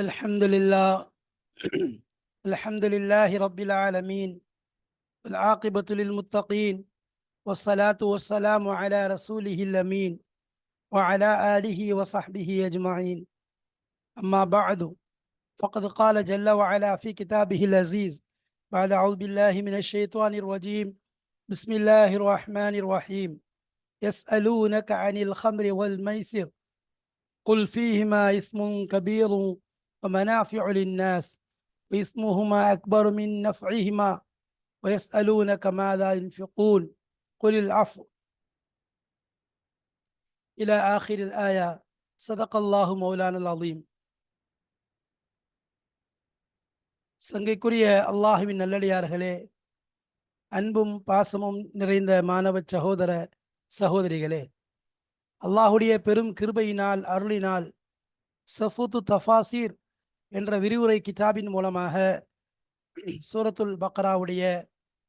الحمد لله. الحمد لله رب العالمين. والعاقبة للمتقين. والصلاة والسلام على رسوله الأمين. وعلى آله وصحبه أجمعين. أما بعد فقد قال جل وعلا في كتابه العزيز بعد أعوذ بالله من الشيطان الرجيم. بسم الله الرحمن الرحيم. يسألونك عن الخمر والميسر. قل فيهما اسم كبير ومنافع للناس واسمهما أكبر من نفعهما ويسألونك ماذا ينفقون قل العفو إلى آخر الآية صدق الله مولانا العظيم சங்கைக்குரிய அல்லாஹுவின் நல்லடியார்களே அன்பும் பாசமும் நிறைந்த மாணவ சகோதர சகோதரிகளே அல்லாஹுடைய பெரும் கிருபையினால் அருளினால் சஃபூத்து தஃபாசீர் என்ற விரிவுரை கிதாபின் மூலமாக சூரத்துல் பக்ராவுடைய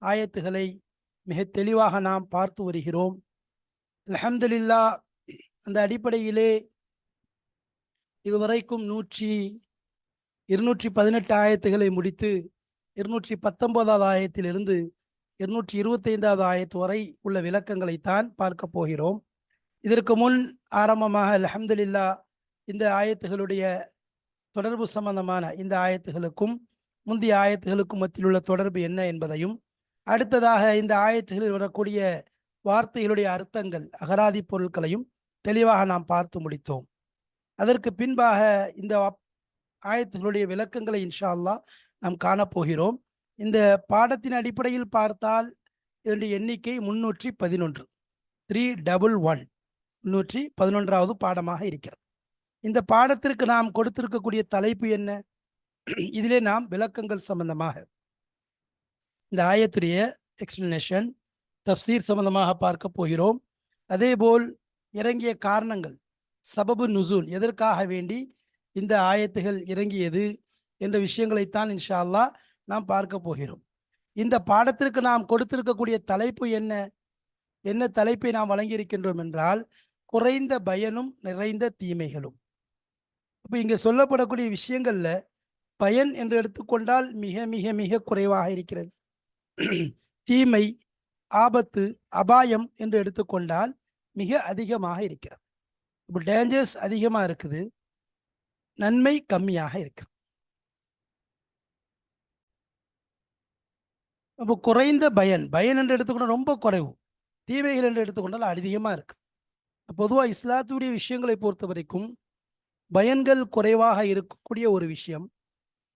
ஆயத்துகளை மிக தெளிவாக நாம் பார்த்து வருகிறோம். அலமதுல்லா அந்த அடிப்படையிலே இதுவரைக்கும் நூற்றி இருநூற்றி பதினெட்டு ஆயத்துகளை முடித்து இருநூற்றி பத்தொன்பதாவது ஆயத்திலிருந்து இருநூற்றி இருபத்தைந்தாவது ஆயத்து வரை உள்ள விளக்கங்களைத்தான் பார்க்க போகிறோம். இதற்கு முன் ஆரம்பமாக அலமதுல்லா இந்த ஆயத்துகளுடைய தொடர்பு சம்பந்தமான இந்த ஆயத்துகளுக்கும் முந்தைய ஆயத்துகளுக்கும் மத்தியில் உள்ள தொடர்பு என்ன என்பதையும் அடுத்ததாக இந்த ஆயத்துகளில் வரக்கூடிய வார்த்தைகளுடைய அர்த்தங்கள் அகராதி பொருட்களையும் தெளிவாக நாம் பார்த்து முடித்தோம். அதற்கு பின்பாக இந்த ஆயத்துகளுடைய விளக்கங்களை இன்ஷா அல்லா நாம் காணப்போகிறோம். இந்த பாடத்தின் அடிப்படையில் பார்த்தால் இதனுடைய எண்ணிக்கை முன்னூற்றி பதினொன்று த்ரீ டபுள் ஒன் முன்னூற்றி பதினொன்றாவது பாடமாக இருக்கிறது. இந்த பாடத்திற்கு நாம் கொடுத்திருக்கக்கூடிய தலைப்பு என்ன? இதிலே நாம் விளக்கங்கள் சம்பந்தமாக. இந்த ஆயத்துடைய எக்ஸ்பிளனேஷன் தப்சீர் சம்பந்தமாக பார்க்க போகிறோம். அதேபோல் இறங்கிய காரணங்கள் சபபு நுசூல் எதற்காக வேண்டி இந்த ஆயத்துகள் இறங்கியது என்ற விஷயங்களைத்தான் இன்ஷா அல்லா நாம் பார்க்க போகிறோம். இந்த பாடத்திற்கு நாம் கொடுத்திருக்கக்கூடிய தலைப்பு என்ன? என்ன தலைப்பை நாம் வழங்கியிருக்கின்றோம் என்றால் குறைந்த பயனும் நிறைந்த தீமைகளும். அப்போ இங்கே சொல்லப்படக்கூடிய விஷயங்களில் பயன் என்று எடுத்துக்கொண்டால் மிக மிக மிக குறைவாக இருக்கிறது. தீமை ஆபத்து அபாயம் என்று எடுத்துக்கொண்டால் மிக அதிகமாக இருக்கிறது. இப்போ டேஞ்சர்ஸ் அதிகமாக இருக்குது. நன்மை கம்மியாக இருக்குது அப்போ குறைந்த பயன் பயன் என்று எடுத்துக்கொண்டால் ரொம்ப குறைவு. தீமைகள் என்று எடுத்துக்கொண்டால் அதிகமாக இருக்குது பொதுவாக இஸ்லாத்துடைய விஷயங்களை பொறுத்த வரைக்கும் பயன்கள் குறைவாக இருக்கக்கூடிய ஒரு விஷயம்.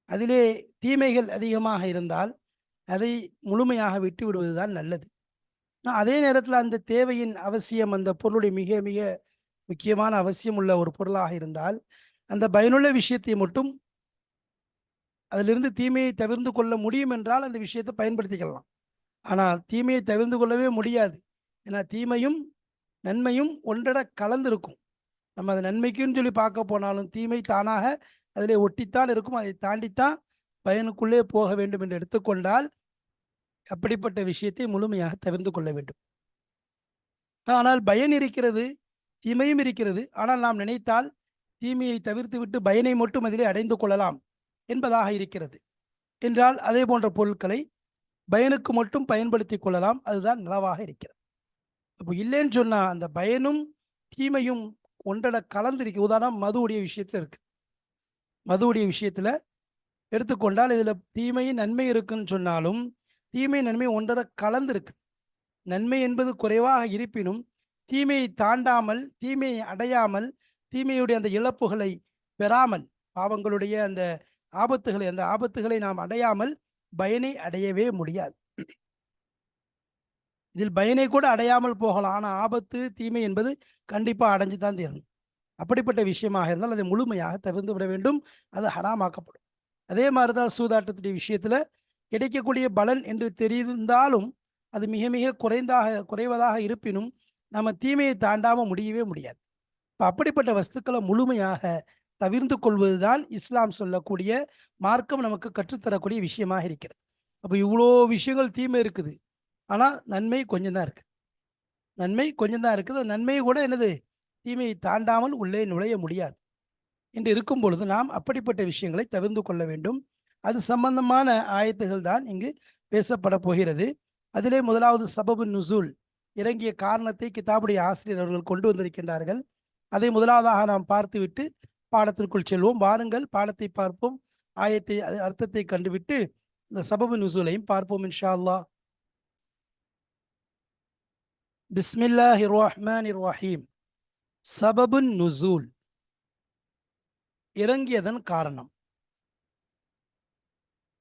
அதிலே தீமைகள் அதிகமாக இருந்தால் அதை முழுமையாக விட்டு விடுவதுதான் நல்லது. அதே நேரத்தில் அந்த தேவையின் அவசியம் அந்த பொருளுடைய மிக மிக முக்கியமான அவசியம் உள்ள ஒரு பொருளாக இருந்தால் அந்த பயனுள்ள விஷயத்தை மட்டும் அதிலிருந்து தீமையை தவிர்த்து கொள்ள முடியும் என்றால் அந்த விஷயத்தை பயன்படுத்திக்கலாம். ஆனால் தீமையை தவிர்த்து கொள்ளவே முடியாது. ஏன்னா தீமையும் நன்மையும் ஒன்றட கலந்திருக்கும். நம்ம அதை நன்மைக்குன்னு சொல்லி பார்க்க போனாலும் தீமை தானாக அதிலே ஒட்டித்தான் இருக்கும். அதை தாண்டித்தான் பயனுக்குள்ளே போக வேண்டும் என்று எடுத்துக்கொண்டால் அப்படிப்பட்ட விஷயத்தை முழுமையாக தவிர்த்து கொள்ள வேண்டும். ஆனால் பயன் இருக்கிறது தீமையும் இருக்கிறது. ஆனால் நாம் நினைத்தால் தீமையை தவிர்த்து விட்டு பயனை மட்டும் அதிலே அடைந்து கொள்ளலாம் என்பதாக இருக்கிறது. என்றால் அதே போன்ற பொருட்களை பயனுக்கு மட்டும் பயன்படுத்தி கொள்ளலாம். அதுதான் நலவாக இருக்கிறது. அப்போ இல்லைன்னு சொன்னால் அந்த பயனும் தீமையும் ஒன்றட கலந்திருக்கு. உதாரணம் மதுவுடைய விஷயத்தில் இருக்கு. மதுவுடைய விஷயத்துல எடுத்துக்கொண்டால் இதுல தீமை நன்மை இருக்குன்னு சொன்னாலும் தீமை நன்மை ஒன்றரை கலந்திருக்கு. நன்மை என்பது குறைவாக இருப்பினும் தீமையை தாண்டாமல் தீமையை அடையாமல் தீமையுடைய அந்த இழப்புகளை பெறாமல் பாவங்களுடைய அந்த ஆபத்துகளை அந்த ஆபத்துகளை நாம் அடையாமல் பயனை அடையவே முடியாது. இதில் பயனை கூட அடையாமல் போகலாம். ஆனால் ஆபத்து தீமை என்பது கண்டிப்பாக அடைஞ்சு தான் தீரணும். அப்படிப்பட்ட விஷயமாக இருந்தால் அதை முழுமையாக தவிர்த்து விட வேண்டும். அது ஹராமாக்கப்படும். அதே மாதிரி தான் சூதாட்டத்துடைய விஷயத்தில் கிடைக்கக்கூடிய பலன் என்று தெரிந்தாலும் அது மிக மிக குறைந்தாக குறைவதாக இருப்பினும் நம்ம தீமையை தாண்டாமல் முடியவே முடியாது. இப்போ அப்படிப்பட்ட வஸ்துக்களை முழுமையாக தவிர்த்து கொள்வது தான் இஸ்லாம் சொல்லக்கூடிய மார்க்கம் நமக்கு கற்றுத்தரக்கூடிய விஷயமாக இருக்கிறது. அப்போ இவ்வளோ விஷயங்கள் தீமை இருக்குது. ஆனால் நன்மை கொஞ்சம் தான் இருக்குது நன்மை கொஞ்சம் தான் இருக்குது. நன்மை கூட என்னது? தீமையை தாண்டாமல் உள்ளே நுழைய முடியாது. என்று இருக்கும் பொழுது நாம் அப்படிப்பட்ட விஷயங்களை தவிர்த்து கொள்ள வேண்டும். அது சம்பந்தமான ஆயத்துகள் தான் இங்கு பேசப்பட போகிறது. அதிலே முதலாவது சபபு நுசூல் இறங்கிய காரணத்தை கிதாபுடைய ஆசிரியர் அவர்கள் கொண்டு வந்திருக்கின்றார்கள். அதை முதலாவதாக நாம் பார்த்துவிட்டு பாடத்திற்குள் செல்வோம். வாருங்கள் பாடத்தை பார்ப்போம். ஆயத்தை அது அர்த்தத்தை கண்டுவிட்டு இந்த சபபு நுசூலையும் பார்ப்போம் இன்ஷா அல்லாஹ். பிஸ்மில்லாஹி ரஹ்மான் ரஹீம் சபபுன் நுசூல். இறங்கியதன் காரணம்.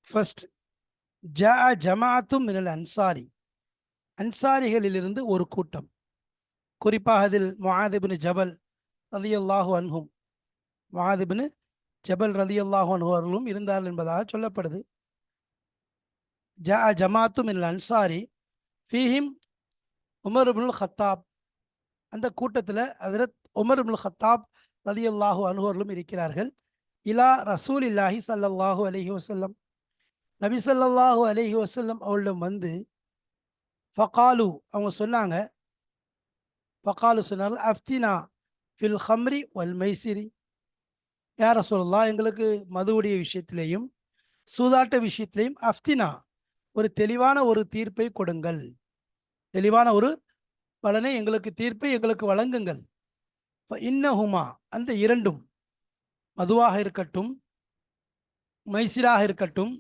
ஃபர்ஸ்ட் ஜா ஜமாத்தும் மினல் அன்சாரி. அன்சாரிகளிலிருந்து ஒரு கூட்டம். குறிப்பாக அதில் மொஹாதிபின் ஜபல் ரதியல்லாஹு அன்ஹும். மொஹாதிபின் ஜபல் ரதியல்லாஹு அன்ஹு அவர்களும் இருந்தார்கள் என்பதாக சொல்லப்படுது. ஜா ஜமாத்து மினல் அன்சாரி. ஃபீஹிம் உமர் இப்னுல் ஹத்தாப் அந்த கூட்டத்தில் ஹஜரத் உமர் இப்னுல் ஹத்தாப் ரதி அல்லாஹு அவர்களும் இருக்கிறார்கள். இலா ரசூல் இல்லாஹி சல்லல்லாஹு அலஹி வசல்லம் நபி ஸல்லல்லாஹு அலஹி வசல்லம் அவளிடம் வந்து ஃபகாலு அவங்க சொன்னாங்க ஃபகாலு சொன்னார்கள் அஃப்தினா ஃபில் ஹம்ரி வல் மைசிரி யார சொல்லலாம் எங்களுக்கு மதுவுடைய விஷயத்திலையும் சூதாட்ட விஷயத்திலையும் அஃப்தினா ஒரு தெளிவான ஒரு தீர்ப்பை கொடுங்கள். தெளிவான ஒரு பலனை எங்களுக்கு தீர்ப்பை எங்களுக்கு வழங்குங்கள். இன்னஹுமா அந்த இரண்டும் மதுவாக இருக்கட்டும் மைசிராக இருக்கட்டும்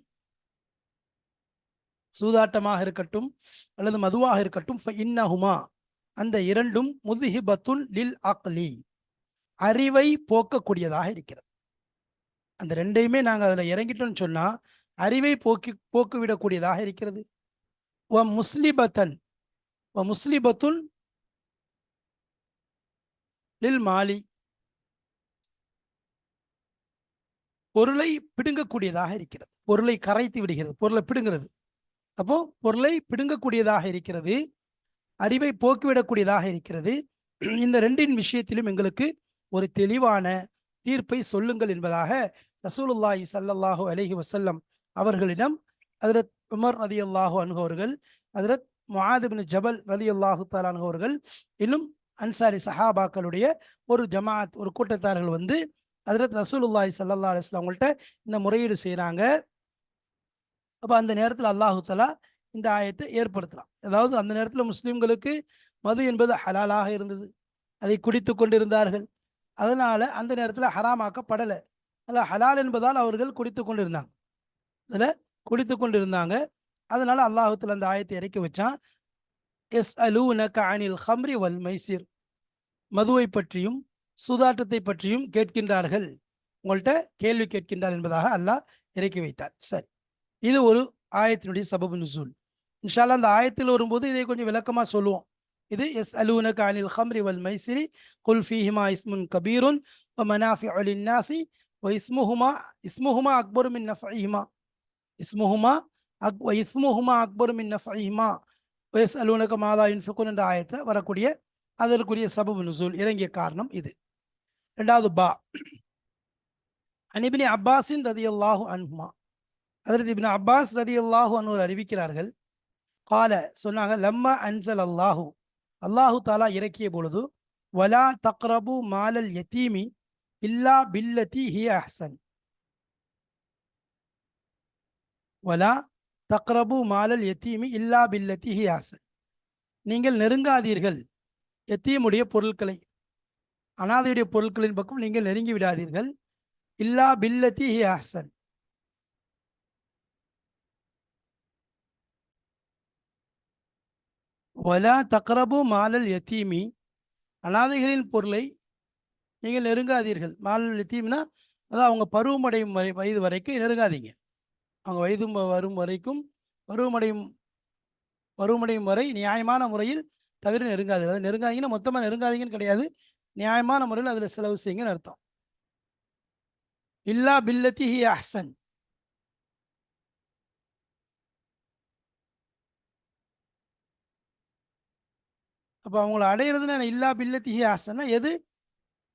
சூதாட்டமாக இருக்கட்டும் அல்லது மதுவாக இருக்கட்டும் இன்னஹுமா அந்த இரண்டும் முதுஹிபத்துல் லில் அக்லி அறிவை போக்கக்கூடியதாக இருக்கிறது. அந்த ரெண்டையுமே நாங்கள் அதில் இறங்கிட்டோம்னு சொன்னால் அறிவை போக்கி போக்குவிடக்கூடியதாக இருக்கிறது. வ முஸ்லிபத்தன் முஸ்லிபத்துன் லில் மாலி பொருளை பிடுங்கக்கூடியதாக இருக்கிறது. பொருளை கரைத்து விடுகிறது. பொருளை பிடுங்கிறது. அப்போ பொருளை பிடுங்கக்கூடியதாக இருக்கிறது. அறிவை போக்கிவிடக்கூடியதாக இருக்கிறது. இந்த ரெண்டின் விஷயத்திலும் எங்களுக்கு ஒரு தெளிவான தீர்ப்பை சொல்லுங்கள் என்பதாக ரசூலுல்லாஹி சல்லல்லாஹு அலஹி வசல்லம் அவர்களிடம் அதிரத் உமர் ரதி அல்லாஹு அதிரத் முஆதிபின் ஜபல் ரதி அல்லாஹு தாலானுகவர்கள் இன்னும் அன்சாரி சஹாபாக்களுடைய ஒரு ஜமாத் ஒரு கூட்டத்தார்கள் வந்து ஹதரத் ரசூலுல்லாஹி சல்லா அலிஸ்லாம் அவங்கள்ட்ட இந்த முறையீடு செய்கிறாங்க அப்போ அந்த நேரத்தில் அல்லாஹு தலா இந்த ஆயத்தை ஏற்படுத்தலாம் அதாவது அந்த நேரத்தில் முஸ்லீம்களுக்கு மது என்பது ஹலாலாக இருந்தது. அதை குடித்து கொண்டிருந்தார்கள். அதனால் அந்த நேரத்தில் ஹராமாக்கப்படலை அதில் ஹலால் என்பதால் அவர்கள் குடித்து கொண்டிருந்தாங்க. அதில் குடித்து கொண்டிருந்தாங்க. அதனால அல்லாஹுத்தில் அந்த ஆயத்தை இறக்கி வச்சான். எஸ் அலூனக அனில் ஹம்ரி வல் மைசிர். மதுவை பற்றியும் சூதாட்டத்தை பற்றியும் கேட்கின்றார்கள். உங்கள்கிட்ட கேள்வி கேட்கின்றார் என்பதாக அல்லாஹ் இறக்கி வைத்தார். சரி. இது ஒரு ஆயத்தினுடைய சபபு நுசூல். இன்ஷால்லா அந்த ஆயத்தில் வரும்போது இதை கொஞ்சம் விளக்கமாக சொல்லுவோம். இது எஸ் அலூனக அனில் ஹம்ரி வல் மைசிரி குல் ஃபீஹிமா இஸ்முன் கபீருன் வ மனாஃபி அலின் நாசி வ இஸ்முஹுமா இஸ்முஹுமா அக்பரு மின் இஸ்முஹுமா அக் இஸ்முஹுமா அக்பரும் மின் நஃபைஹிமா. மாதா இன்ஃபிகுன் என்ற ஆயத்தை வரக்கூடிய அதற்குரிய சபபு நுசூல் இறங்கிய காரணம் இது. ரெண்டாவது பா. அனிபினி அப்பாஸின் ரதி அல்லாஹு அன்ஹுமா. அதற்கு இபின் அப்பாஸ் ரதி அல்லாஹு அன்வர் அறிவிக்கிறார்கள். கால சொன்னாங்க லம்மா அன்சல் அல்லாஹு அல்லாஹு தாலா இறக்கிய பொழுது வலா தக்ரபு மாலல் யத்தீமி இல்லா பில்லதி ஹி அஹ்சன். வலா தக்ரபு மாலல் எத்தீமி இல்லா பில்லத்தி ஹி நீங்கள் நெருங்காதீர்கள். எத்தீமுடைய பொருட்களை அனாதையுடைய பொருட்களின் பக்கம் நீங்கள் நெருங்கி விடாதீர்கள். இல்லா பில்லத்தி ஹி அஹ்சன் வலா தக்ரபு மாலல் எத்தீமி அனாதைகளின் பொருளை நீங்கள் நெருங்காதீர்கள். மாலல் எத்தீம்னா அதான் அவங்க பருவமடையும் வரை வயது வரைக்கும் நெருங்காதீங்க. அவங்க வயது வரும் வரைக்கும் பருவமடையும் பருவமடையும் வரை நியாயமான முறையில் தவிர நெருங்காது அதாவது நெருங்காதீங்கன்னா மொத்தமாக நெருங்காதீங்கன்னு கிடையாது. நியாயமான முறையில் அதில் செலவு செய்யுங்கன்னு அர்த்தம். இல்லா பில்லத்தி ஹி அஹ்சன். அப்போ அவங்கள அடையிறதுன்னு என்ன? இல்லா பில்லத்தி ஹி அஹ்சன்னா எது?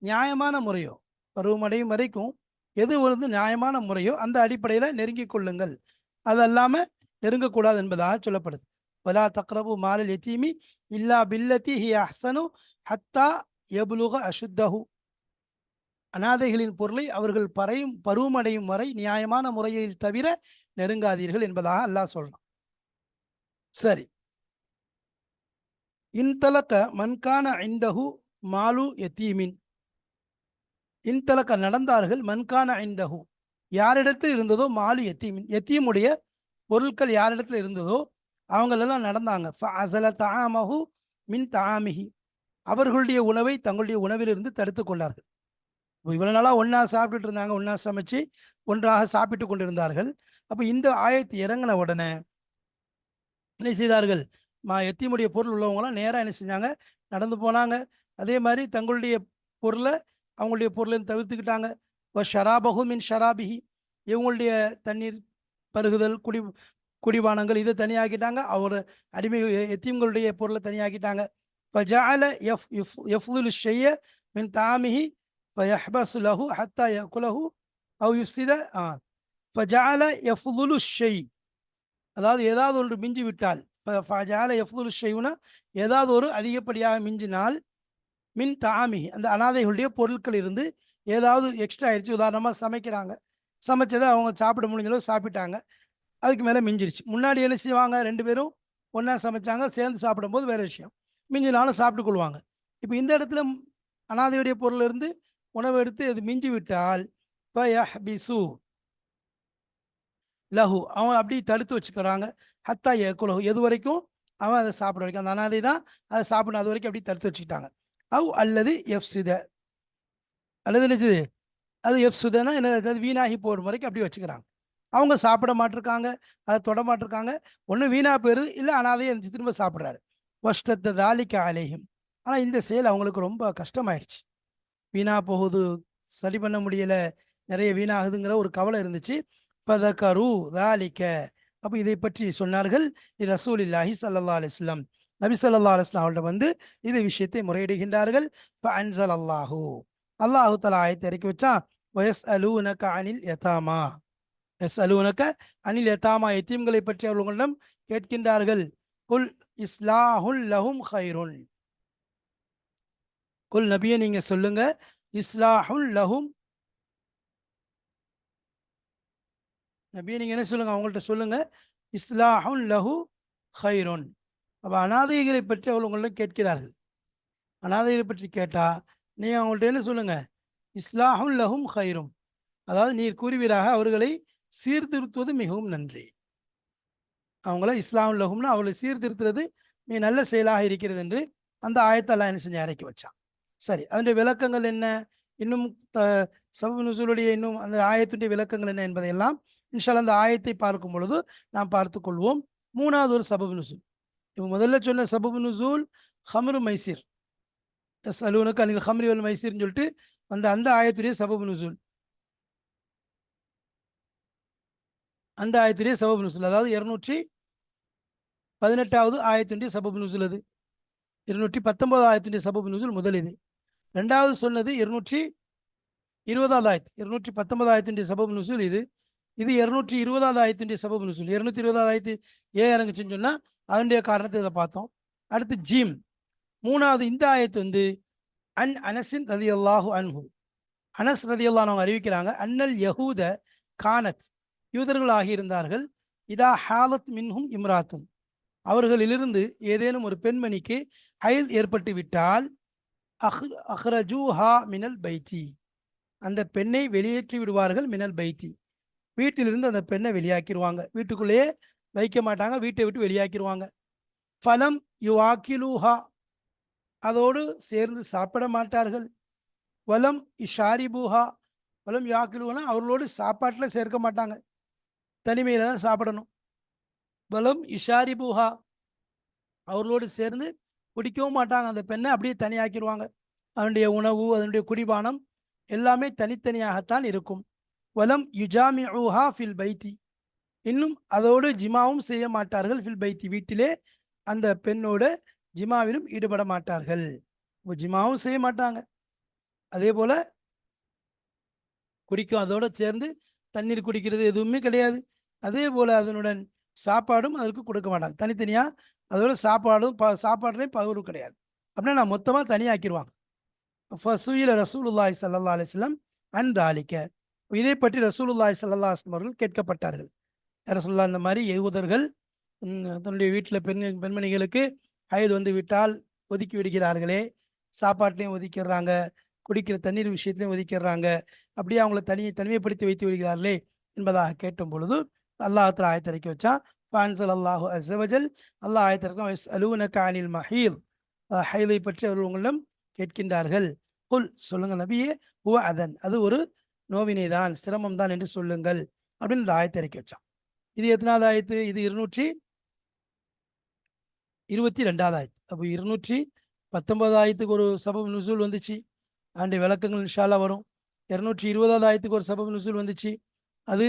நியாயமான முறையோ பருவமடையும் வரைக்கும் எது வந்து நியாயமான முறையோ அந்த அடிப்படையில் நெருங்கிக் கொள்ளுங்கள். அது அல்லாமல் நெருங்கக்கூடாது என்பதாக சொல்லப்படுது. வலா தக்ரபு மாலல் எத்தீமி இல்லா பில்லத்தி ஹி அஹ்சனு ஹத்தா எபுலுக அசுத்தஹு. அனாதைகளின் பொருளை அவர்கள் பறையும் பருவமடையும் வரை நியாயமான முறையில் தவிர நெருங்காதீர்கள் என்பதாக அல்லாஹ் சொல்றான். சரி. இன்தலக்க மன்கான ஐந்தஹு மாலு எத்தீமின் இன்தலக்க நடந்தார்கள் மன்கான ஐந்தஹு. யாரிடத்தில் இருந்ததோ மாலு எத்தீம் எத்தீமுடைய பொருட்கள் யாரிடத்தில் இருந்ததோ அவங்களெல்லாம் நடந்தாங்க. அசல தாமஹு மின் தாமிஹி. அவர்களுடைய உணவை தங்களுடைய உணவிலிருந்து தடுத்து கொண்டார்கள். இப்போ இவ்வளவு நாளாக ஒன்றா சாப்பிட்டுட்டு இருந்தாங்க ஒன்றா சமைச்சு ஒன்றாக சாப்பிட்டு கொண்டிருந்தார்கள். அப்போ இந்த ஆயத்து இறங்கின உடனே என்ன செய்தார்கள்? மா எத்தியுடைய பொருள் உள்ளவங்களாம் நேராக என்ன செஞ்சாங்க? நடந்து போனாங்க. அதே மாதிரி தங்களுடைய பொருளை அவங்களுடைய பொருளையும் தவிர்த்துக்கிட்டாங்க. வ ஷராபஹு மின் ஷராபிஹி. இவங்களுடைய தண்ணீர் பருகுதல் குடி குடிபானங்கள் இதை தனியாகிட்டாங்க அவர் அடிமை எத்தீம்களுடைய பொருளை தனியாக்கிட்டாங்க. ஃபஜால எஃப் எஃப் எஃப்துல் ஷெய்ய மின் தாமிஹி. ஃபயஹ்பசு லஹு ஹத்தா யகுலஹு அவ் யுஃப்சித. ஆ. ஃபஜால எஃப்துல் ஷெய் அதாவது ஏதாவது ஒன்று மிஞ்சி விட்டால். ஃபஜால எஃப்துல் ஷெய்னா ஏதாவது ஒரு அதிகப்படியாக மிஞ்சினால் மின் தாமி அந்த அனாதைகளுடைய பொருட்கள் இருந்து ஏதாவது எக்ஸ்ட்ரா ஆயிடுச்சு உதாரணமாக சமைக்கிறாங்க. சமைச்சதை அவங்க சாப்பிட முடிஞ்ச அளவு சாப்பிட்டாங்க. அதுக்கு மேலே மிஞ்சிருச்சு. முன்னாடி என்ன செய்வாங்க? ரெண்டு பேரும் ஒன்றா சமைச்சாங்க. சேர்ந்து சாப்பிடும்போது வேறு விஷயம். மிஞ்சினாலும் சாப்பிட்டு கொள்வாங்க. இப்போ இந்த இடத்துல அனாதையுடைய பொருள் இருந்து உணவு எடுத்து அது மிஞ்சி விட்டால் பிசு லஹு. அவன் அப்படி தடுத்து வச்சுக்கிறாங்க. ஹத்தா ஏக்குலஹு எது வரைக்கும் அவன் அதை சாப்பிட வரைக்கும் அந்த அனாதை தான் அதை சாப்பிடணும். அது வரைக்கும் அப்படி தடுத்து வச்சுக்கிட்டாங்க. அவ் அல்லது எஃப் சுத அல்லது என்னது அது எஃப் சுதனா என்ன? அது வீணாகி போகிற வரைக்கும் அப்படி வச்சுக்கிறாங்க. அவங்க சாப்பிட மாட்டிருக்காங்க அதை தொட மாட்டிருக்காங்க. ஒன்று வீணாக போயிருது இல்லை அனாதையை எந்திரிச்சு திரும்ப சாப்பிட்றாரு. வஷ்டத்தை தாலிக்க அலேஹிம். ஆனால் இந்த செயல் அவங்களுக்கு ரொம்ப கஷ்டமாயிடுச்சு. வீணாக போகுது சரி பண்ண முடியலை நிறைய வீணாகுதுங்கிற ஒரு கவலை இருந்துச்சு. பதகரு தாலிக்க. அப்போ இதை பற்றி சொன்னார்கள் ரசூல் இல்லாஹி சல்லா அலிஸ்லாம் நபி சல்லா அலிஸ்லாம் அவர்கிட்ட வந்து இது விஷயத்தை முறையிடுகின்றார்கள். இப்போ அன்சல் அல்லாஹூ அல்லாஹு தலா ஆயத்தை இறக்கி வச்சா வயஸ் அலூனக அனில் யதாமா. எஸ் அலூனக அனில் யதாமா எத்தீம்களை பற்றி அவர்களிடம் கேட்கின்றார்கள். குல் இஸ்லாஹுல் லஹும் ஹைருன் குல் நபியை நீங்க சொல்லுங்க. இஸ்லாஹுல் லஹும். நபியை நீங்க என்ன சொல்லுங்க? அவங்கள்ட்ட சொல்லுங்க. இஸ்லாஹுல் லஹு ஹைரோன் அப்போ அனாதைகளை பற்றி அவள் உங்கள்ட்ட கேட்கிறார்கள். அனாதைகளை பற்றி கேட்டால் நீங்கள் அவங்கள்ட்ட என்ன சொல்லுங்கள் இஸ்லாஹும் லஹும் ஹைரும் அதாவது நீர் கூறுவீராக அவர்களை சீர்திருத்துவது மிகவும் நன்றி. அவங்கள இஸ்லாம் லஹும்னு அவளை சீர்திருத்துறது மிக நல்ல செயலாக இருக்கிறது என்று அந்த ஆயத்தெல்லாம் என்ன செஞ்சு இறக்கி வச்சான். சரி அதனுடைய விளக்கங்கள் என்ன? இன்னும் சபு நுசூலுடைய இன்னும் அந்த ஆயத்துடைய விளக்கங்கள் என்ன என்பதையெல்லாம் இன்ஷால் அந்த ஆயத்தை பார்க்கும் பொழுது நாம் பார்த்து கொள்வோம். மூணாவது ஒரு சபபு நுசூல். இப்போ முதல்ல சொன்ன சபபு நுசூல் ஹம்ரு மைசீர். எஸ் அலுவனுக்கு அனில் ஹம்ரி வல் மைசீர்னு சொல்லிட்டு அந்த அந்த ஆயத்துடைய சபபு நுசூல். அந்த ஆயத்துடைய சபபு நுசூல். அதாவது இருநூற்றி பதினெட்டாவது ஆயத்துடைய சபபு நுசூல் அது. இருநூற்றி பத்தொன்பது ஆயத்துடைய சபபு நுசூல் முதல் இது. ரெண்டாவது சொன்னது இருநூற்றி இருபதாவது ஆயிரத்து இருநூற்றி பத்தொன்பது ஆயத்தினுடைய சபபு நுசூல் இது. இது இருநூற்றி இருபதாவது ஆயத்தினுடைய சபபுன்னு சொல்லி இருநூத்தி இருபதாவது ஆயத்து ஏன் இறங்குச்சுன்னு சொன்னால் அதனுடைய காரணத்தை இதை பார்த்தோம். அடுத்து ஜீம். மூணாவது இந்த ஆயத்து வந்து அன் அனசின் ரதி அல்லாஹு அன்ஹு. அனஸ் ரதி அவங்க அறிவிக்கிறாங்க அன்னல் யஹூத கானத். யூதர்கள் ஆகியிருந்தார்கள் இதா ஹாலத் மின்ஹும் இம்ராத்தும். அவர்களிலிருந்து ஏதேனும் ஒரு பெண்மணிக்கு ஹயல் ஏற்பட்டு விட்டால் அஹ் அஹ்ரஜூஹா மினல் பைத்தி. அந்த பெண்ணை வெளியேற்றி விடுவார்கள் மினல் பைத்தி. வீட்டிலிருந்து அந்த பெண்ணை வெளியாக்கிடுவாங்க வீட்டுக்குள்ளேயே வைக்க மாட்டாங்க வீட்டை விட்டு வெளியாக்கிடுவாங்க ஃபலம் யுவாக்கிலூஹா அதோடு சேர்ந்து சாப்பிட மாட்டார்கள். வலம் இஷாரிபூஹா. வலம் யாக்கிலுனா அவர்களோடு சாப்பாட்டில் சேர்க்க மாட்டாங்க. தனிமையில் தான் சாப்பிடணும். வலம் இஷாரிபூஹா. அவர்களோடு சேர்ந்து குடிக்கவும் மாட்டாங்க. அந்த பெண்ணை அப்படியே தனியாக்கிடுவாங்க அதனுடைய உணவு அதனுடைய குடிபானம் எல்லாமே தனித்தனியாகத்தான் இருக்கும். வலம் யுஜாமி ஊஹா ஃபில் பைத்தி. இன்னும் அதோடு ஜிமாவும் செய்ய மாட்டார்கள் ஃபில் பைத்தி. வீட்டிலே அந்த பெண்ணோட ஜிமாவிலும் ஈடுபட மாட்டார்கள். ஜிமாவும் செய்ய மாட்டாங்க. அதே போல் குடிக்கும் அதோடு சேர்ந்து தண்ணீர் குடிக்கிறது எதுவுமே கிடையாது. அதே போல் அதனுடன் சாப்பாடும் அதற்கு கொடுக்க மாட்டாங்க. தனித்தனியாக அதோட சாப்பாடும் ப சாப்பாடுலேயும் பகிர்வு கிடையாது. அப்படின்னா நான் மொத்தமாக தனியாக்கிடுவாங்க ஃபசூயில் ரசூல் ஸல்லல்லாஹு அலைஹி அன் தாலிக்க. இதை பற்றி ரசூலுல்லாய் சல்லா அலைஹி அவர்கள் கேட்கப்பட்டார்கள். ரசூல்லா இந்த மாதிரி யூதர்கள் தன்னுடைய வீட்டில் பெண் பெண்மணிகளுக்கு ஹயது வந்து விட்டால் ஒதுக்கி விடுகிறார்களே சாப்பாட்டிலையும் ஒதுக்கிடுறாங்க குடிக்கிற தண்ணீர் விஷயத்திலையும் ஒதுக்கிடுறாங்க அப்படியே அவங்கள தனியை தனிமைப்படுத்தி வைத்து விடுகிறார்களே என்பதாக கேட்டும் பொழுது அல்லாஹத்தில் ஆயத்திறக்கி வச்சான். பான்சல் அல்லாஹு அசவஜல் அல்லாஹ் ஆயத்திற்கும் அலுவனக்க அனில் மஹீல் ஹைலை பற்றி அவர்கள் உங்களிடம் கேட்கின்றார்கள். குல் சொல்லுங்க நபியே ஹுவ அதன் அது ஒரு நோவினை தான் சிரமம் தான் என்று சொல்லுங்கள் அப்படின்னு இந்த ஆயத்தை இறக்கி வச்சான். இது எத்தனாவது ஆயத்து? இது இருநூற்றி இருபத்தி ரெண்டாவது ஆயத்து. அப்போ இருநூற்றி பத்தொன்பது ஆயத்துக்கு ஒரு சபம் நுசூல் வந்துச்சு. ஆண்டு விளக்கங்கள் இன்ஷால்லா வரும். இருநூற்றி இருபதாவது ஆயத்துக்கு ஒரு சபம் நுசூல் வந்துச்சு. அது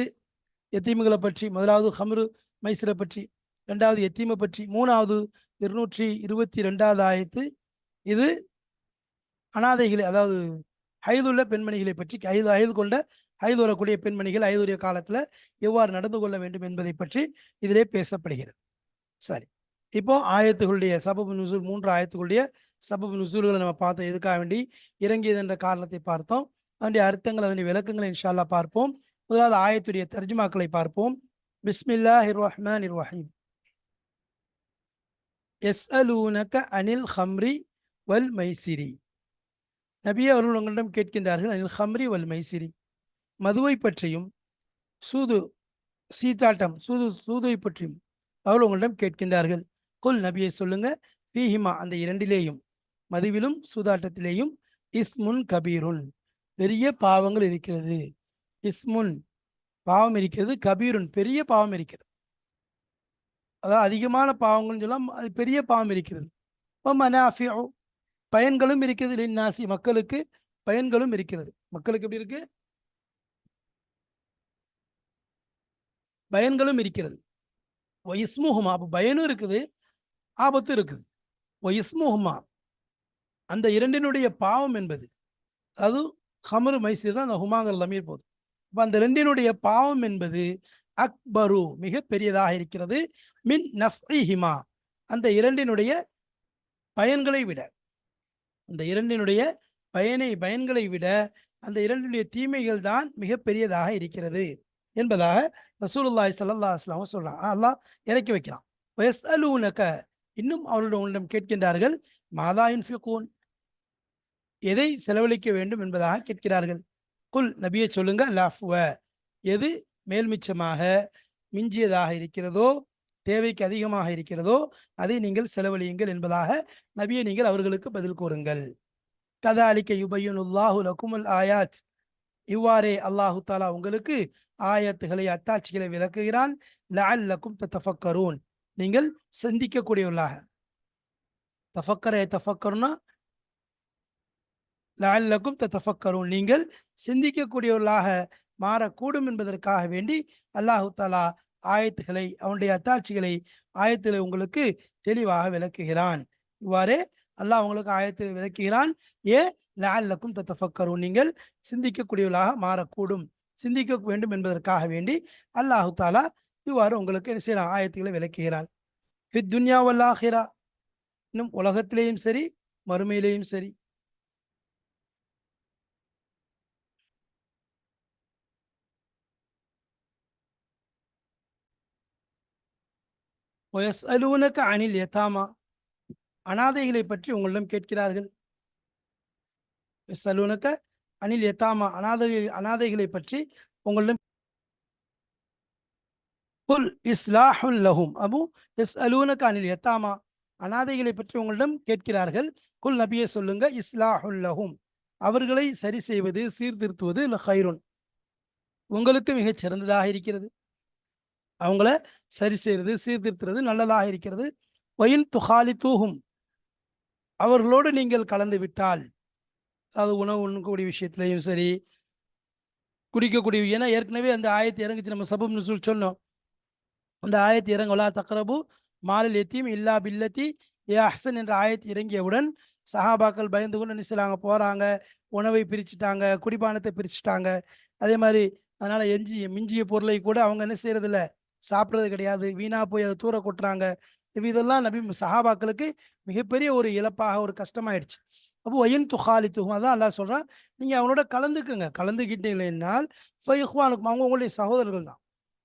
எத்தீமுகளை பற்றி முதலாவது ஹம்ரு மைசரை பற்றி ரெண்டாவது எத்தீமை பற்றி மூணாவது இருநூற்றி இருபத்தி ரெண்டாவது ஆயத்து. இது அனாதைகளை அதாவது ஐதுள்ள பெண்மணிகளை பற்றி ஐது ஐது கொண்ட ஐது வரக்கூடிய பெண்மணிகள் ஐதுடைய காலத்தில் எவ்வாறு நடந்து கொள்ள வேண்டும் என்பதை பற்றி இதிலே பேசப்படுகிறது. சரி. இப்போ ஆயத்துகளுடைய சபபு நுசூல் மூன்று ஆயத்துகளுடைய சபபு நுசூல்களை நம்ம பார்த்தோம். எதுக்காக வேண்டி? இறங்கியது என்ற காரணத்தை பார்த்தோம். அதனுடைய அர்த்தங்கள் அதனுடைய விளக்கங்களை இன்ஷால்லா பார்ப்போம். முதலாவது ஆயத்துடைய தர்ஜுமாக்களை பார்ப்போம். பிஸ்மில்லா ஹிர்வஹ்மான் ரஹ்மானிர் எஸ் அலூனக அனில் ஹம்ரி வல் மைசிரி. நபியே அவர்கள் உங்களிடம் கேட்கின்றார்கள் அதில் ஹம்ரி வல் மைசிரி. மதுவை பற்றியும் சூது சீதாட்டம் சூது சூதுவை பற்றியும் அவர்கள் உங்களிடம் கேட்கின்றார்கள். குல் நபியை சொல்லுங்க பீஹிமா அந்த இரண்டிலேயும் மதுவிலும் சூதாட்டத்திலேயும் இஸ்முன் கபீருன். பெரிய பாவங்கள் இருக்கிறது. இஸ்முன் பாவம் இருக்கிறது கபீருன் பெரிய பாவம் இருக்கிறது. அதாவது அதிகமான பாவங்கள்னு சொல்லலாம் அது பெரிய பாவம் இருக்கிறது. இப்போ மனாஃபியோ பயன்களும் இருக்கிறது லின்னாசி மக்களுக்கு பயன்களும் இருக்கிறது. மக்களுக்கு எப்படி இருக்கு? பயன்களும் இருக்கிறது. ஒயிஸ்முஹுமா அப்போ பயனும் இருக்குது ஆபத்தும் இருக்குது. ஒயிஸ்முஹுமா அந்த இரண்டினுடைய பாவம் என்பது. அது ஹமரு மைசூர் தான் அந்த ஹுமாங்கல் லமீர் போது. அப்போ அந்த ரெண்டினுடைய பாவம் என்பது அக்பரு மிக பெரியதாக இருக்கிறது. மின் நஃப்இஹிமா அந்த இரண்டினுடைய பயன்களை விட. அந்த இரண்டினுடைய பயனை பயன்களை விட அந்த இரண்டினுடைய தீமைகள் தான் மிகப்பெரியதாக இருக்கிறது என்பதாக ரசூலுல்லாய் சல்லா அலைஹி சொல்கிறான் சொல்றான். அல்லாஹ் இறக்கி வைக்கிறான். வயஸ்அலூனக இன்னும் அவர்களிடம் உங்களிடம் கேட்கின்றார்கள் மாதா யுன்ஃபிகூன்? எதை செலவழிக்க வேண்டும் என்பதாக கேட்கிறார்கள். குல் நபியை சொல்லுங்க லாஃப்வ எது மேல்மிச்சமாக மிஞ்சியதாக இருக்கிறதோ தேவைக்கு அதிகமாக இருக்கிறதோ அதை நீங்கள் செலவழியுங்கள் என்பதாக நபியை நீங்கள் அவர்களுக்கு பதில் கூறுங்கள். கதாலிக்க யுபையுனுல்லாஹு லகுமுல் ஆயாத். இவ்வாறே அல்லாஹு தாலா உங்களுக்கு ஆயத்துகளை அத்தாட்சிகளை விளக்குகிறான். லஅல்லக்கும் தஃபக்கரூன் நீங்கள் சிந்திக்கக்கூடியவர்களாக. தஃபக்கரை தஃபக்கருனா? லஅல்லக்கும் தத்தஃபக்கரூன். நீங்கள் சிந்திக்கக்கூடியவர்களாக மாறக்கூடும் என்பதற்காக வேண்டி அல்லாஹு தாலா ஆயத்துகளை அவனுடைய அத்தாட்சிகளை ஆயத்துகளை உங்களுக்கு தெளிவாக விளக்குகிறான். இவ்வாறே அல்லாஹ் உங்களுக்கு ஆயத்தில் விளக்குகிறான். ஏ லஅல்லக்கும் தத்தஃபக்கரும் நீங்கள் சிந்திக்கக்கூடியவர்களாக மாறக்கூடும். சிந்திக்க வேண்டும் என்பதற்காக வேண்டி அல்லாஹு தாலா இவ்வாறு உங்களுக்கு என்ன செய்யறான் ஆயத்துகளை விளக்குகிறான். ஃபித் துன்யா வல்லாஹிரா இன்னும் உலகத்திலேயும் சரி மறுமையிலேயும் சரி ஒயஸ் அலுவனக அனில் யதாமா அனாதைகளை பற்றி உங்களிடம் கேட்கிறார்கள். எஸ் அலுவனக அனில் யதாமா அனாதை அனாதைகளை பற்றி உங்களிடம் குல் இஸ்லாஹுல் லஹும் அபு எஸ் அலுவனக அனில் யத்தாமா அனாதைகளை பற்றி உங்களிடம் கேட்கிறார்கள். குல் நபியை சொல்லுங்க இஸ்லாஹுல் லஹும் அவர்களை சரி செய்வது சீர்திருத்துவது ஹைருன் உங்களுக்கு மிகச் சிறந்ததாக இருக்கிறது. அவங்கள சரி செய்யறது சீர்திருத்துறது நல்லதாக இருக்கிறது. ஒயின் துஹாலி தூகும் அவர்களோடு நீங்கள் கலந்து விட்டால் அதாவது உணவு உண்ணக்கூடிய விஷயத்துலையும் சரி குடிக்கக்கூடிய ஏன்னா ஏற்கனவே அந்த ஆயத்து இறங்குச்சு நம்ம சபம் சொல்லி சொன்னோம். அந்த ஆயத்து இறங்கலா தக்கரபு மாலில் எத்தியும் இல்லா பில்லத்தி. ஏ அஹ்சன் என்ற ஆயத்து இறங்கியவுடன் சஹாபாக்கள் பயந்து கொண்டு என்ன போகிறாங்க உணவை பிரிச்சுட்டாங்க குடிபானத்தை பிரிச்சுட்டாங்க. அதே மாதிரி அதனால் எஞ்சி மிஞ்சிய பொருளை கூட அவங்க என்ன செய்யறது சாப்பிட்றது கிடையாது வீணாக போய் அதை தூர கொட்டுறாங்க. இதெல்லாம் நபி சஹாபாக்களுக்கு மிகப்பெரிய ஒரு இழப்பாக ஒரு கஷ்டமாயிடுச்சு. அப்போ ஒயின் துஹாலி துஹும் அதான் எல்லாம் சொல்கிறான் நீங்கள் அவனோட கலந்துக்குங்க. கலந்துக்கிட்டீங்களேனால் ஃபைஹ்வானுக்கும் அவங்க உங்களுடைய சகோதரர்கள் தான்.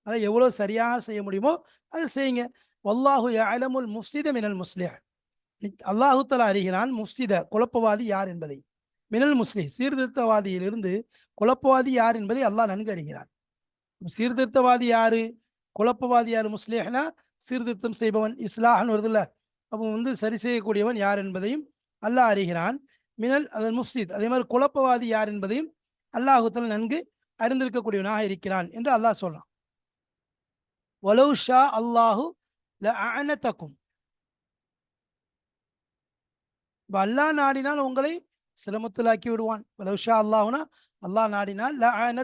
அதனால் எவ்வளோ சரியாக செய்ய முடியுமோ அதை செய்யுங்க. வல்லாஹு அலமுல் முஃப்சித மினல் முஸ்லிஹ். அல்லாஹுத்தலா அறிகிறான் முஃப்சித குழப்பவாதி யார் என்பதை. மினல் முஸ்லிம் சீர்திருத்தவாதியிலிருந்து குழப்பவாதி யார் என்பதை அல்லாஹ் நன்கு அறிகிறான். சீர்திருத்தவாதி யாரு? குழப்பவாதியார் யார் சீர்திருத்தம் செய்பவன் இஸ்லாஹன் வருதுல்ல. அப்போ வந்து சரி செய்யக்கூடியவன் யார் என்பதையும் அல்லாஹ் அறிகிறான். மினல் அதன் முஃப்சித் அதே மாதிரி குழப்பவாதி யார் என்பதையும் அல்லாஹுத்தல் நன்கு அறிந்திருக்கக்கூடியவனாக இருக்கிறான் என்று அல்லாஹ் சொல்றான். வலவு ஷா அல்லாஹு லஅனதக்கும் இப்போ அல்லாஹ் நாடினால் உங்களை சிரமத்தில் ஆக்கி விடுவான். வலவு ஷா அல்லாஹுனா? அல்லாஹ் நாடினால்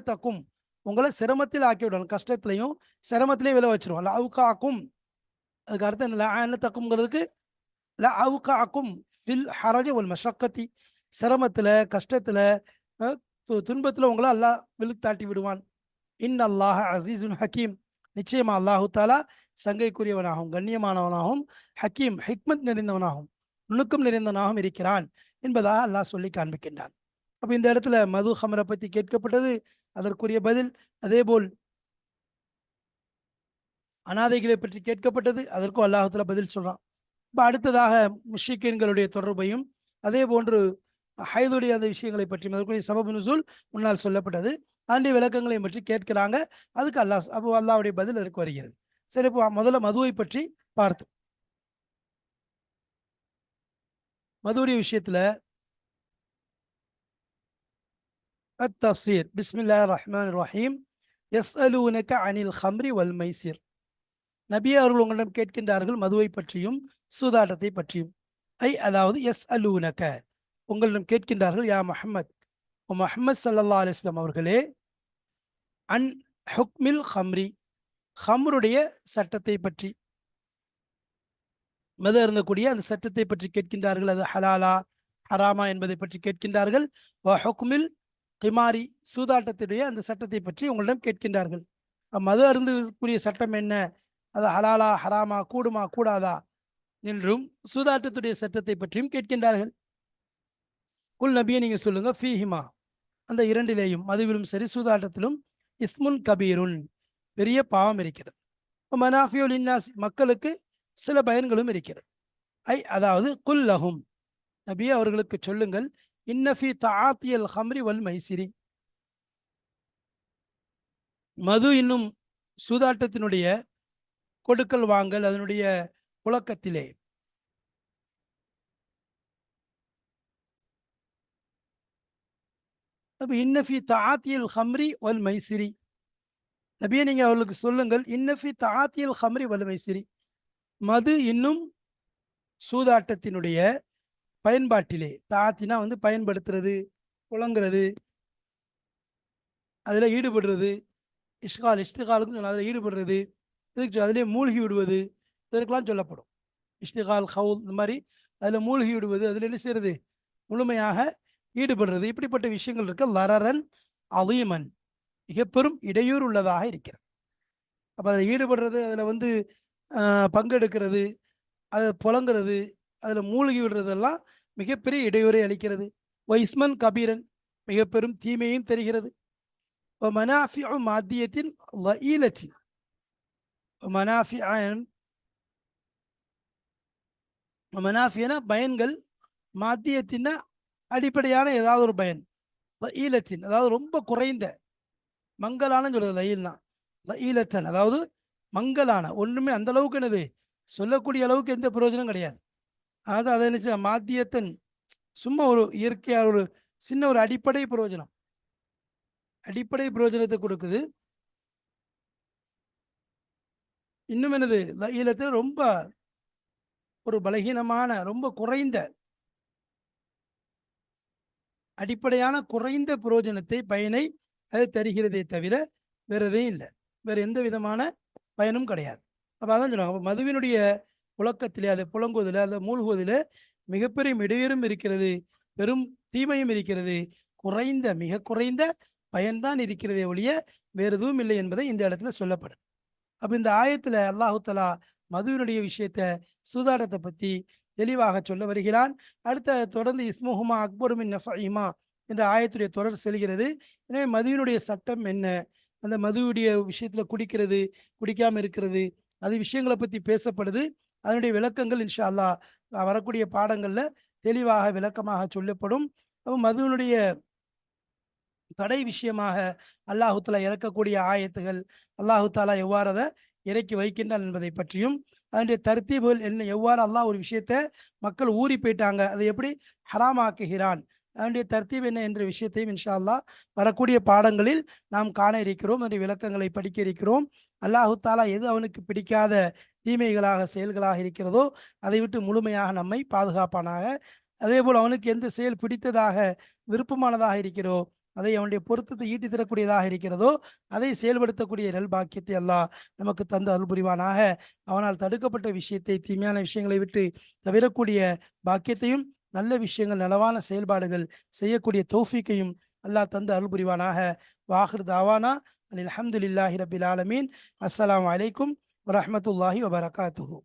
தக்கும் உங்களை சிரமத்தில் ஆக்கி விடுவான் கஷ்டத்திலையும் சிரமத்திலையும் விளை வச்சிருவான் லஅவுகாக்கும். அதுக்கு அர்த்தம் என்ன? லஅனதக்கும்ங்கிறதுக்கு லஅவுகாக்கும் ஃபில் ஹரஜ ஒல் மஷக்கத்தி. சிரமத்தில் கஷ்டத்தில் துன்பத்தில் உங்களை அல்லாஹ் விழுத்தாட்டி விடுவான். இன் அல்லாஹ் அசீசுன் ஹக்கீம் நிச்சயமா அல்லாஹு தாலா சங்கைக்குரியவனாகவும் கண்ணியமானவனாகவும் ஹக்கீம் ஹிக்மத் நிறைந்தவனாகவும் நுணுக்கம் நிறைந்தவனாகவும் இருக்கிறான் என்பதாக அல்லாஹ் சொல்லி காண்பிக்கின்றான். அப்போ இந்த இடத்துல மது ஹமரை பற்றி கேட்கப்பட்டது அதற்குரிய பதில் அதே போல் அனாதைகளை பற்றி கேட்கப்பட்டது அதற்கும் அல்லாஹத்துல பதில் சொல்றான். இப்போ அடுத்ததாக முஷிக்கீன்களுடைய தொடர்பையும் அதே போன்று ஹைதுடைய அந்த விஷயங்களை பற்றி அதற்குரிய சபபு நுசூல் முன்னால் சொல்லப்பட்டது. ஆண்டிய விளக்கங்களையும் பற்றி கேட்கிறாங்க. அதுக்கு அல்லாஹ் அப்போ அல்லாவுடைய பதில் அதற்கு வருகிறது. சரி இப்போ முதல்ல மதுவை பற்றி பார்த்தோம். மதுவுடைய விஷயத்துல التفسير بسم الله الرحمن الرحيم يسألونك عن الخمر والميسر நபி அவர்கள் உங்களிடம் கேட்கின்றார்கள் மதுவை பற்றியும் சூதாட்டத்தை பற்றியும் ஐ அதாவது எஸ் அலூனக உங்களிடம் கேட்கின்றார்கள் யா முஹம்மத் முஹம்மது சல்லா அலிஸ்லாம் அவர்களே அன் ஹுக்மில் ஹம்ரி ஹம்ருடைய சட்டத்தை பற்றி மது இருந்தக்கூடிய அந்த சட்டத்தை பற்றி கேட்கின்றார்கள் அது ஹலாலா ஹராமா என்பதை பற்றி கேட்கின்றார்கள் ஹுக்மில் கிமாரி சூதாட்டத்துடைய அந்த சட்டத்தை பற்றி உங்களிடம் கேட்கின்றார்கள். மது அருந்துக்குரிய சட்டம் என்ன? அது ஹலாலா ஹராமா கூடுமா கூடாதா? என்றும் சூதாட்டத்துடைய சட்டத்தை பற்றியும் கேட்கின்றார்கள். குல் நபியை நீங்க சொல்லுங்க. ஃபீஹிமா. அந்த இரண்டிலேயும் மதுவிலும் சரி சூதாட்டத்திலும் இஸ்முன் கபீருன். பெரிய பாவம் இருக்கிறது. மனாஃபியோல் இன்னாஸ் மக்களுக்கு சில பயன்களும் இருக்கிறது. ஐ அதாவது குல் குல்லஹும் நபி அவர்களுக்கு சொல்லுங்கள். இன்னஃபி தாத்தியல் ஹம்ரி வல் மைசிரி. மது இன்னும் சூதாட்டத்தினுடைய கொடுக்கல் வாங்கல் அதனுடைய புழக்கத்திலே. அப்போ இன்னஃபி தாத்தியல் ஹம்ரி வல் மைசிரி. நபியே நீங்க அவர்களுக்கு சொல்லுங்கள். இன்னஃபி தாத்தியல் ஹம்ரி வல் மைசிரி. மது இன்னும் சூதாட்டத்தினுடைய பயன்பாட்டிலே. தாத்தினா வந்து பயன்படுத்துறது புழங்குறது அதில் ஈடுபடுறது இஷ்கால் இஷ்திகாலுக்கும் அதில் ஈடுபடுறது இதுக்கு அதிலே மூழ்கி விடுவது இதற்கெல்லாம் சொல்லப்படும். இஷ்திகால் ஹவுல் இந்த மாதிரி அதில் மூழ்கி விடுவது அதில் என்ன செய்யறது முழுமையாக ஈடுபடுறது. இப்படிப்பட்ட விஷயங்கள் இருக்க லரரன் அலீமன். மிக பெரும் இடையூறு உள்ளதாக இருக்கிறது அப்போ அதில் ஈடுபடுறது அதில் வந்து பங்கெடுக்கிறது அதை புலங்கிறது அதில் மூழ்கி விடுறதெல்லாம் மிகப்பெரிய இடையூறை அளிக்கிறது. வைஸ்மன் கபீரன் மிக பெரும் தீமையும் தெரிகிறது மனாஃபிஉ மாத்தியத்தின் லஈலத்தின் மனாஃபியன் மனாஃபியனா பயன்கள் மாத்தியத்தின்னா அடிப்படையான ஏதாவது ஒரு பயன். ஈலத்தின் அதாவது ரொம்ப குறைந்த மங்கலான சொல்றது லயில்னா ஈலத்தன் அதாவது மங்கலான ஒன்றுமே அந்த அளவுக்கு என்னது? சொல்லக்கூடிய அளவுக்கு எந்த பிரயோஜனம் கிடையாது. அதாவது அதை நினைச்ச மாத்தியத்தன் சும்மா ஒரு இயற்கையாக ஒரு சின்ன ஒரு அடிப்படை பிரயோஜனம். அடிப்படை பிரயோஜனத்தை கொடுக்குது. இன்னும் என்னது? ஈழத்தில் ரொம்ப ஒரு பலகீனமான ரொம்ப குறைந்த அடிப்படையான குறைந்த பிரயோஜனத்தை பயனை அது தருகிறதே தவிர வேற எதையும் இல்லை. வேற எந்த விதமான பயனும் கிடையாது. அப்போ அதான் சொல்லுவாங்க அப்போ மதுவினுடைய புழக்கத்திலே அதை புழங்குவதிலே அதை மூழ்குவதில் மிகப்பெரிய இடையூறும் இருக்கிறது. பெரும் தீமையும் இருக்கிறது. குறைந்த மிக குறைந்த பயன்தான் இருக்கிறதே ஒழிய வேறு எதுவும் இல்லை என்பதை இந்த இடத்துல சொல்லப்படுது. அப்போ இந்த ஆயத்தில் அல்லாஹு தலா மதுவினுடைய விஷயத்த சூதாட்டத்தை பற்றி தெளிவாக சொல்ல வருகிறான். அடுத்த தொடர்ந்து இஸ்முஹுமா அக்பருமின் நஃபஹிமா என்ற ஆயத்துடைய தொடர் செல்கிறது. எனவே மதுவினுடைய சட்டம் என்ன? அந்த மதுவுடைய விஷயத்தில் குடிக்கிறது குடிக்காமல் இருக்கிறது அது விஷயங்களை பற்றி பேசப்படுது. அதனுடைய விளக்கங்கள் இன்ஷா அல்லாஹ் வரக்கூடிய பாடங்களில் தெளிவாக விளக்கமாக சொல்லப்படும். அப்போ மதுவினுடைய தடை விஷயமாக அல்லாஹுத்தாலா இறக்கக்கூடிய ஆயத்துகள் அல்லாஹு தாலா எவ்வாறு அதை இறக்கி வைக்கின்றான் என்பதை பற்றியும் அதனுடைய தர்த்தீபுகள் என்ன எவ்வாறு அல்லாஹ் ஒரு விஷயத்தை மக்கள் ஊறி போயிட்டாங்க அதை எப்படி ஹராமாக்குகிறான் அதனுடைய தர்த்தீப் என்ன என்ற விஷயத்தையும் இன்ஷா அல்லா வரக்கூடிய பாடங்களில் நாம் காண இருக்கிறோம் அதனுடைய விளக்கங்களை படிக்க இருக்கிறோம். அல்லாஹு தாலா எது அவனுக்கு பிடிக்காத தீமைகளாக செயல்களாக இருக்கிறதோ அதை விட்டு முழுமையாக நம்மை பாதுகாப்பானாக. அதே போல் அவனுக்கு எந்த செயல் பிடித்ததாக விருப்பமானதாக இருக்கிறதோ அதை அவனுடைய பொருத்தத்தை ஈட்டி தரக்கூடியதாக இருக்கிறதோ அதை செயல்படுத்தக்கூடிய நல்பாக்கியத்தை எல்லாம் நமக்கு தந்து அருள் புரிவானாக. அவனால் தடுக்கப்பட்ட விஷயத்தை தீமையான விஷயங்களை விட்டு தவிரக்கூடிய பாக்கியத்தையும் நல்ல விஷயங்கள் நலவான செயல்பாடுகள் செய்யக்கூடிய தௌஃபீக்கையும் அல்லாஹ் தந்து அருள் புரிவானாக வாஹிர் தாவானா அலி அஹமதுல்லாஹி ரபில் ஆலமீன். அஸ்லாம் அலைக்கும் வரமத்துல்லாஹி வபரகாத்துஹூ.